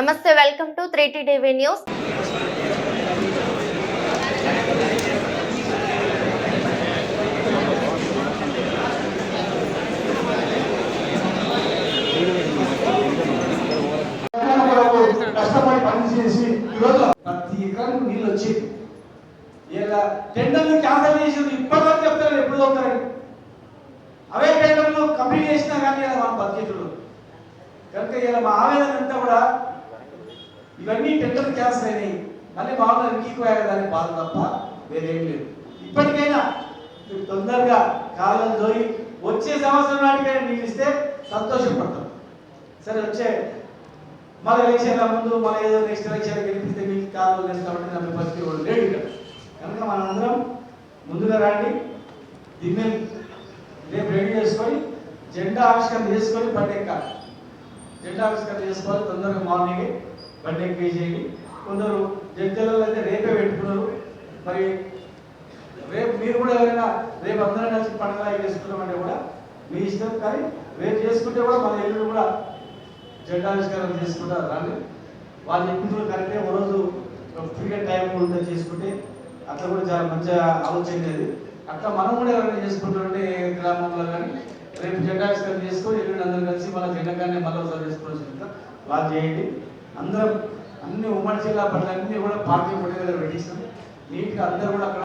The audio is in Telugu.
నమస్తే welcome to three TV news. కష్టపడి పని ఈరోజు ప్రతి ఎకరానికి నీళ్ళు వచ్చేది ఇలా టెండర్లు క్యాన్సల్ చేసి ఇప్పటివరకు చెప్తారు ఎప్పుడు అవుతారని అవే టెండర్లు కంప్లీట్ చేసినా కానీ ఇలా మన బడ్జెట్లో కనుక ఇలా మా ఆవేదన అంతా కూడా ఇవన్నీ టెండర్ క్యాన్సిల్ అయినాయి మళ్ళీ మామూలుగా ఇంకిపోయారు దాని బాధ తప్ప వేరేం లేదు. ఇప్పటికైనా మీరు తొందరగా కాలం దోరి వచ్చే సంవత్సరం నాటికైనా నీళ్ళు ఇస్తే సంతోషపడతాం. సరే వచ్చే మన ఎలక్షన్ల ముందు మన ఏదో నెక్స్ట్ ఎలక్షన్ గెలిపిస్తే మీకు కాలం లేదు కాబట్టి నమ్మే పరిస్థితి కూడా లేడు ఇక్కడ. కనుక మనందరం ముందుగా రండి దీన్ని రేపు రెడీ చేసుకొని జెండా ఆవిష్కరణ చేసుకొని బండి జెండా ఆవిష్కరణ చేసుకోవాలి తొందరగా మార్నింగ్ బండి ఎక్కేసేయండి. కొందరు జడ్జలలో అయితే రేపే పెట్టుకున్నారు. మరి రేపు మీరు కూడా ఎవరైనా రేపు అందరం కలిసి పండుగ చేసుకున్నామంటే కూడా మీ ఇష్టం. కానీ రేపు చేసుకుంటే కూడా మన ఇల్లు కూడా జెండావిష్కారం చేసుకుంటారు రాండి. వాళ్ళు చెప్పింది కరెక్టే. ఓ రోజు ఫ్రీగా టైం ఉంటే చేసుకుంటే అట్లా కూడా చాలా మంచిగా ఆలోచన లేదు. అట్లా మనం కూడా ఎవరైనా చేసుకుంటుంటే గ్రామంలో కానీ రేపు జెండావిష్కారం చేసుకొని ఎల్లుండి అందరం కలిసి మళ్ళీ జెండగానే మళ్ళీ ఒకసారి చేసుకోవాల్సి వాళ్ళు చేయండి. అందరం అన్ని ఉమ్మడి జిల్లా పనులన్నీ కూడా పార్టీ పట్టుదల పెట్టిస్తాం నీట్గా అందరూ కూడా అక్కడ